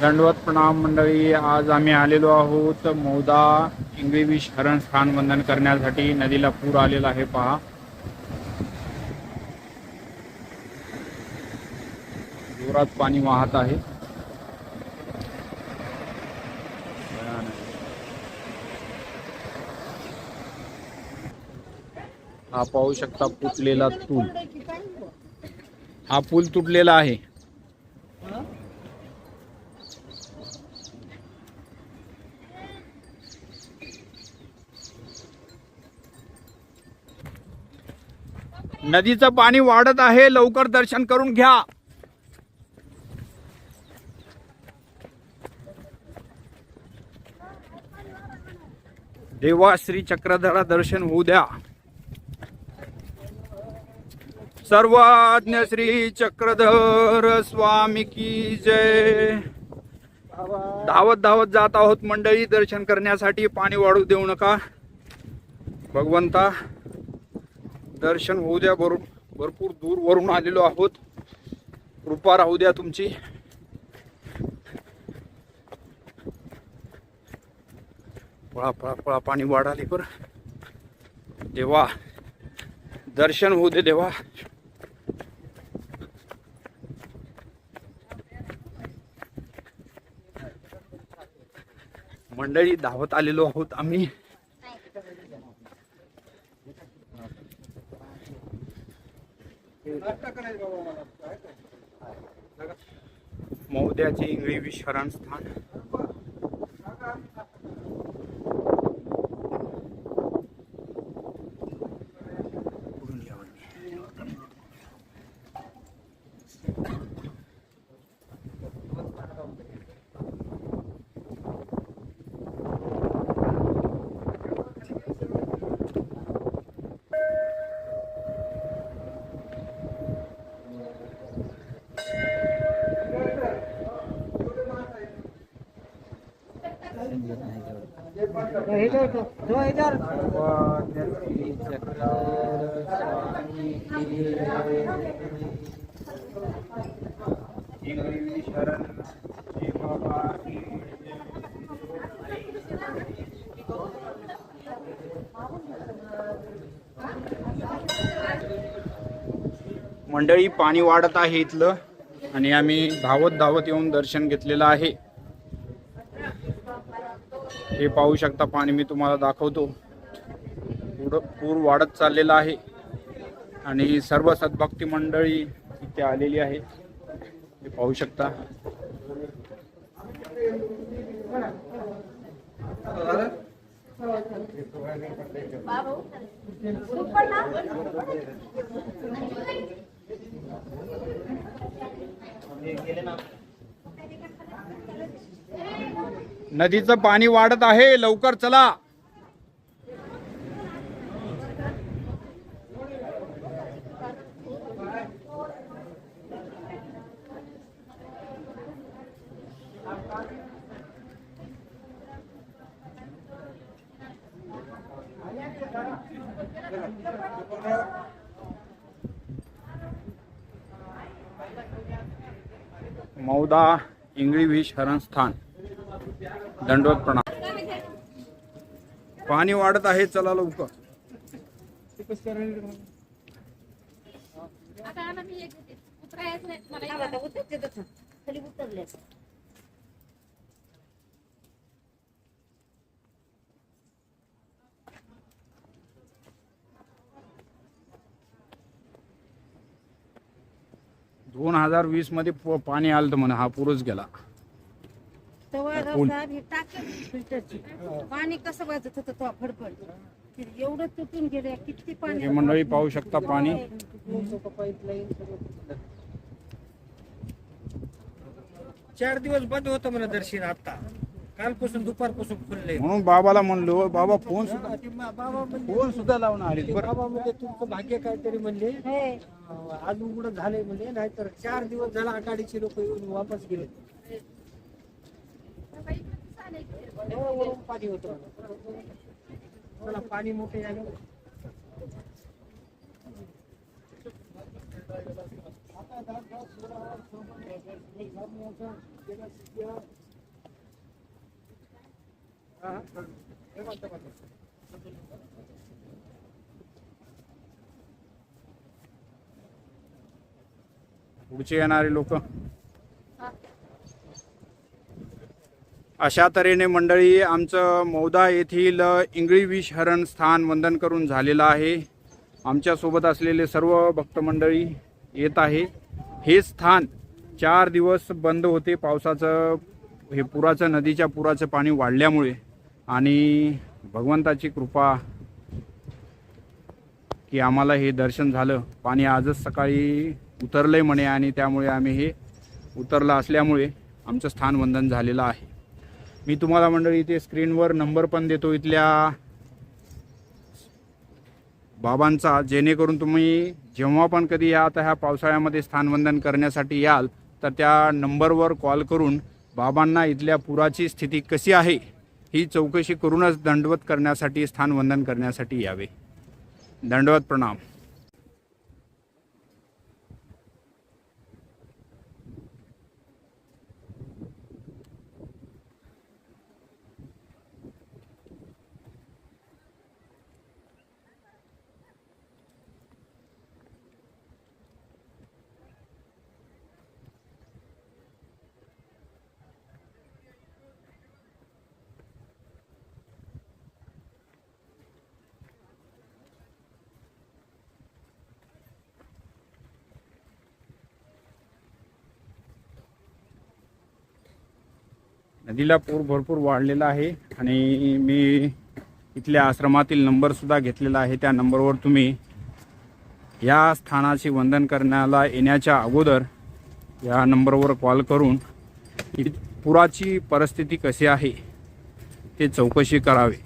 दंडवत प्रणाम मंडळी आज आम्ही आलेलो आहोत मौदा इंगळी शरण स्थान वंदन करण्यासाठी. नदीला पूर आलेला आहे पहा. जोरात पाणी वाहत आहे. हा पाहू शकता फुटलेला पूल हा पूल तुटलेला आहे. नदीचं पाणी वाढत आहे. लवकर दर्शन करून घ्या. देवा श्री चक्रधरा दर्शन होऊ द्या. सर्वज्ञ श्री चक्रधर स्वामी की जय. धावत धावत जात आहोत मंडळी दर्शन करण्यासाठी पाणी वाढू देऊ नका. भगवंता दर्शन होऊ द्या भरून भरपूर दूरवरून आलेलो आहोत. कृपा राहू द्या तुमची. पळा पळा पळा पाणी वाढाले पर देवा दर्शन होऊ दे देवा. मंडळी धावत आलेलो आहोत आम्ही. मौद्याचे इंगळी इंगळी मिळत नाही मंडळी पाणी वाढत आहे इथलं आणि आम्ही धावत धावत येऊन दर्शन घेतलेलं आहे. हे पाहू शकता पाणी मी तुम्हाला दाखवतो. पुढं पूर वाढत चाललेला आहे. आणि सर्व सद्भक्ती मंडळी इथे आलेली आहे. हे पाहू शकता. नदीचं पाणी वाढत आहे लवकर चला. मौदा इंगळी विष हरण स्थान दंडवत प्रणाम. पाणी वाढत आहे चला लवकर. दोन हजार वीसमध्ये पाणी आलं तर म्हणा हा पुरच गेला. साहेब हे फिल्टरची. पाणी कसं वाजत होतं तो फडफड. ते एवढं तुटून गेले किती पाणी हे मंडळी पाहू शकता पाणी. चार दिवस बंद होतं म्हणा दर्शन आता. कालपासून दुपारपासून खुलले म्हणून बाबाला म्हणलो बाबा फोन सुद्धा बाबा म्हणजे फोन सुद्धा लावून आले बाबा म्हणजे तुमचं भाग्य काहीतरी म्हणले. हे, आज उघड झाले म्हणजे नाहीतर चार दिवस झाला आघाडीचे लोक येऊन वापस गेले. पाणी होत चला पाणी मोठे झालं पुढचे येणारे लोक. अशा तऱ्हेने मंडळी आमचं मौदा येथील इंगळी विष हरण स्थान वंदन करून झालेलं आहे. आमच्यासोबत असलेले सर्व भक्तमंडळी येत आहे. हे स्थान चार दिवस बंद होते पावसाचं हे पुराचं नदीच्या पुराचं पाणी वाढल्यामुळे. आणि भगवंताची कृपा की आम्हाला हे दर्शन झालं. पाणी आजच सकाळी उतरलं आहे म्हणे आणि त्यामुळे आम्ही हे उतरलं असल्यामुळे आमचं स्थान वंदन झालेलं आहे. मी तुम्हाला मंडळी इथे स्क्रीनवर नंबर पण देतो इथल्या बाबांचा जेणेकरून तुम्ही जेव्हा पण कधी या आता ह्या पावसाळ्यामध्ये स्थानवंदन करण्यासाठी याल तर त्या नंबरवर कॉल करून बाबांना इथल्या पुराची स्थिती कशी आहे ही चौकशी करूनच दंडवत करण्यासाठी स्थानवंदन करण्यासाठी यावे. दंडवत प्रणाम. नदीला पूर भरपूर वाढलेला आहे आणि मी इथल्या आश्रमातील नंबरसुद्धा घेतलेला आहे. त्या नंबरवर तुम्ही या स्थानाचे वंदन करण्याला येण्याच्या अगोदर या नंबरवर कॉल करून पुराची परिस्थिती कशी आहे ते चौकशी करावे.